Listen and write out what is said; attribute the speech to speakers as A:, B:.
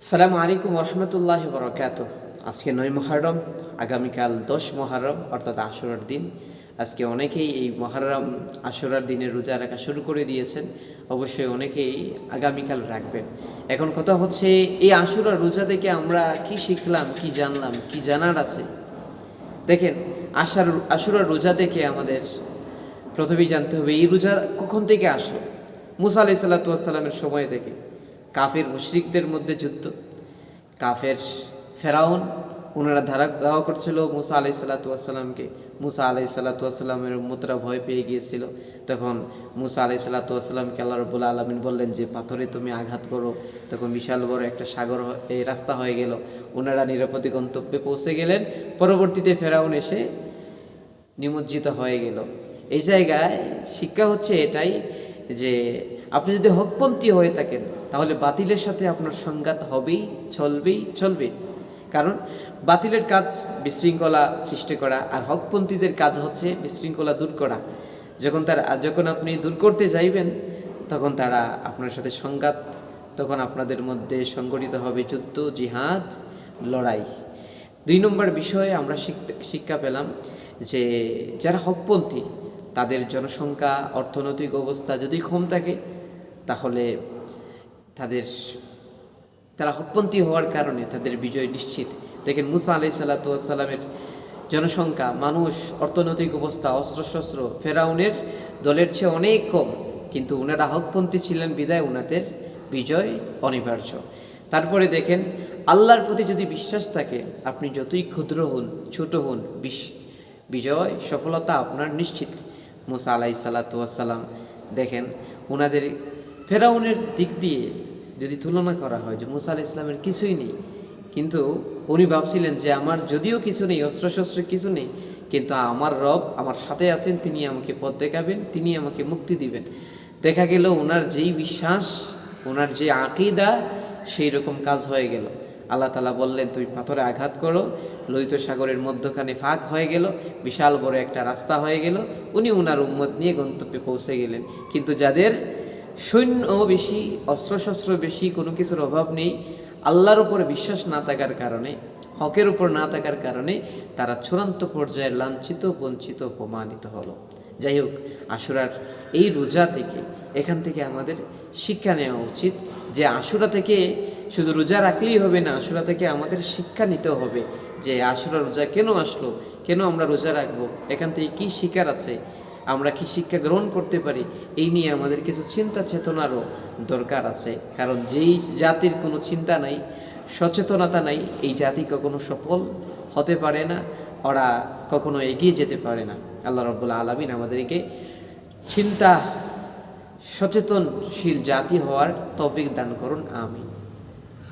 A: সালামু আলাইকুম রহমতুল্লাহ বরকাত আজকে নয় মহারম আগামীকাল দশ মহারম অর্থাৎ আশুরার দিন। আজকে অনেকেই এই মহারম আশুরার দিনে রোজা রাখা শুরু করে দিয়েছেন। অবশ্যই অনেকেই আগামীকাল রাখবেন। এখন কথা হচ্ছে, এই আশুরার রোজা থেকে আমরা কি শিখলাম, কি জানলাম, কি জানার আছে? দেখেন, আশার, আশুরার রোজা থেকে আমাদের প্রথমেই জানতে হবে, এই রোজা কখন থেকে আসলো? মুসা আলাই সাল্লাতামের সময় থেকে কাফের মুশরিকদের মধ্যে যুদ্ধ। কাফের ফেরাউন ওনারা ধারা দাওয়া করছিল মুসা আলাই সাল্লাতামকে মুসা আলাই সাল্লাতামের উম্মতরা ভয় পেয়ে গিয়েছিল। তখন মুসা আলাই সাল্লাতামকে আল্লাহ রবুল্লা আলমিন বললেন যে, পাথরে তুমি আঘাত করো। তখন বিশাল বড় একটা সাগর এই রাস্তা হয়ে গেল। ওনারা নিরাপদে গন্তব্যে পৌঁছে গেলেন। পরবর্তীতে ফেরাউন এসে নিমজ্জিত হয়ে গেল। এই জায়গায় শিক্ষা হচ্ছে এটাই যে আপনি যদি হকপন্থী হয়ে থাকেন, তাহলে বাতিলের সাথে আপনার সংঘাত হবেই, চলবেই, চলবে। কারণ বাতিলের কাজ বিশৃঙ্খলা সৃষ্টি করা আর হকপন্থীদের কাজ হচ্ছে বিশৃঙ্খলা দূর করা। যখন তারা, যখন আপনি দূর করতে যাইবেন, তখন তারা আপনার সাথে সংঘাত, তখন আপনাদের মধ্যে সংগঠিত হবে যুদ্ধ, জিহাদ, লড়াই। দুই নম্বর বিষয়ে আমরা শিক্ষা পেলাম যে যারা হকপন্থী তাদের জনসংখ্যা, অর্থনৈতিক অবস্থা যদি কম থাকে, তাহলে তাদের তারা হকপন্থী হওয়ার কারণে তাদের বিজয় নিশ্চিত। দেখেন মুসা আলাই সাল্লাতামের জনসংখ্যা, মানুষ, অর্থনৈতিক অবস্থা, অস্ত্রশস্ত্র, ফেরাউনের দলের চেয়ে অনেক কম, কিন্তু ওনারা হকপন্থী ছিলেন বিদায় ওনাদের বিজয় অনিবার্য। তারপরে দেখেন, আল্লাহর প্রতি যদি বিশ্বাস থাকে, আপনি যতই ক্ষুদ্র হন, ছোট হন বিজয়, সফলতা আপনার নিশ্চিত। মুসা আলাই সাল্লাতাম দেখেন ওনাদের ফেরাউনের দিক দিয়ে যদি তুলনা করা হয় যে মুসা আলাহ ইসলামের কিছুই নেই, কিন্তু উনি ভাবছিলেন যে আমার যদিও কিছু নেই, অস্ত্রশস্ত্র কিছু নেই, কিন্তু আমার রব আমার সাথে আছেন, তিনি আমাকে পথ দেখাবেন, তিনি আমাকে মুক্তি দিবেন। দেখা গেল ওনার যেই বিশ্বাস ওনার যে আকিদা সেই রকম কাজ হয়ে গেল। আল্লাহ তালা বললেন, তুমি পাথরে আঘাত করো, লোহিত সাগরের মধ্যখানে ফাঁক হয়ে গেল, বিশাল বড় একটা রাস্তা হয়ে গেল। উনি উনার উম্মত নিয়ে গন্তব্যে পৌঁছে গেলেন। কিন্তু যাদের সৈন্য বেশি, অস্ত্রশস্ত্র বেশি, কোনো কিছুর অভাব নেই, আল্লাহর উপরে বিশ্বাস না থাকার কারণে, হকের উপর না থাকার কারণে তারা চূড়ান্ত পর্যায়ে লাঞ্ছিত, বঞ্চিত, অপমানিত হলো। যাই হোক, আশুরার এই রোজা থেকে, এখান থেকে আমাদের শিক্ষা নেওয়া উচিত যে আশুরা থেকে শুধু রোজা রাখলেই হবে না, আশুরা থেকে আমাদের শিক্ষা নিতে হবে যে আশুরা রোজা কেন আসলো, কেন আমরা রোজা রাখব, এখান থেকে কি শিকার আছে, আমরা কি শিক্ষা গ্রহণ করতে পারি, এই নিয়ে আমাদের কিছু চিন্তা চেতনারও দরকার আছে। কারণ যেই জাতির কোনো চিন্তা নাই, সচেতনতা নাই, এই জাতি কখনো সফল হতে পারে না, ওরা কখনো এগিয়ে যেতে পারে না। আল্লাহ রব্বুল্লা আলমিন আমাদেরকে চিন্তা সচেতনশীল জাতি হওয়ার তৌফিক দান করুন, আমিন।